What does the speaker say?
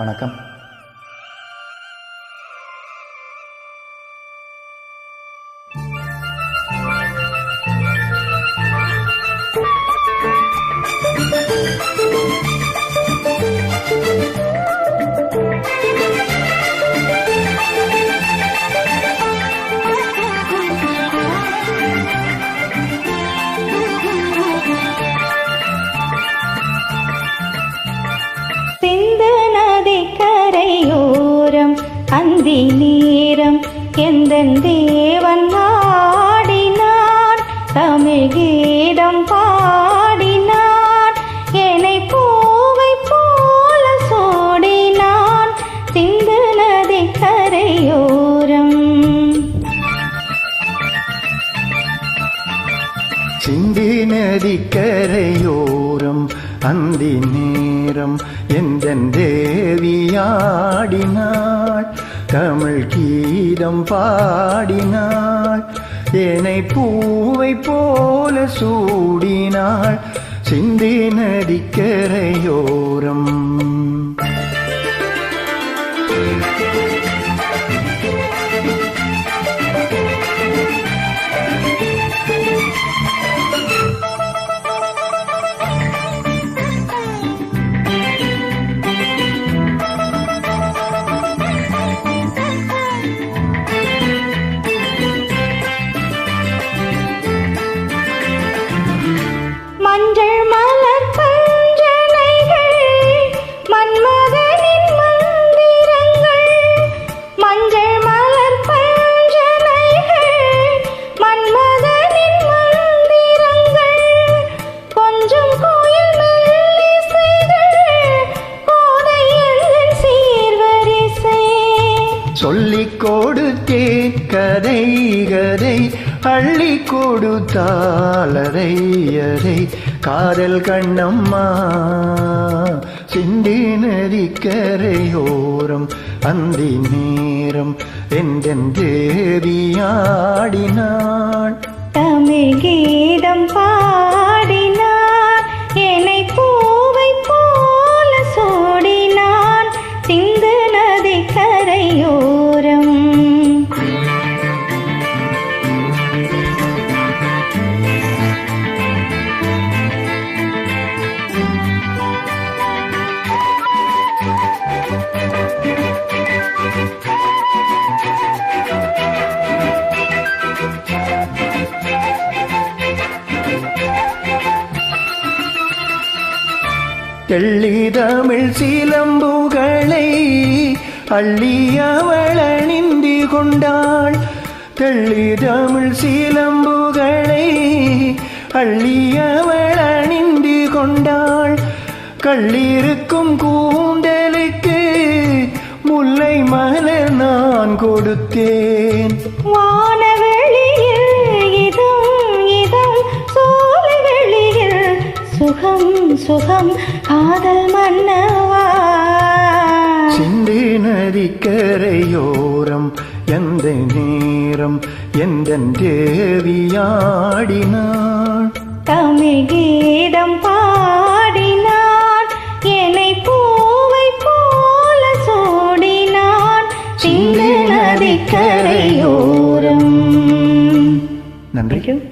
வணக்கம். அந்தி நேரம் எந்த தேவன் ஆடினார் தமிழ் கீதம் பாடினார். என்னை பூவை போல சோடினான் சிந்து நதி கரையோரம். சிந்தி நதி கரையோரம் அந்தி நேரம் எந்தன் தேவியாடினாள் தமிழ் கீதம் பாடினாள். என்னை பூவை போல சூடினாள். சிந்தி நதிக்கரையோரம் கொடுத்தேன் கதை கதை. அள்ளி கொடுத்தாலரை அரை காதல் கண்ணம்மா சிந்தி நதிக்கரையோரம் அந்தி நேரம் எந்தன் தேவியாடினாள் தமிழ் கீதம் பாடி தெள்ளி தமிழ் சீலம்புகளை அள்ளி அவள் கொண்டாள். தெள்ளி தமிழ் சீலம்புகளை அள்ளி அவள் கொண்டாள். கள்ளிருக்கும் கூந்தலுக்கு முல்லை மலர் நான் கொடுத்தேன். சுகம் சுகம் காதல் மன்னவா? சிந்தி நதிக்கரையோரம் எந்த நேரம் எந்த தேவியாடினான் தமிழ் கீதம் பாடினான் என்னை பூவை போல சோடினான். சிந்தி நதிக்கரையோரம் நன்றி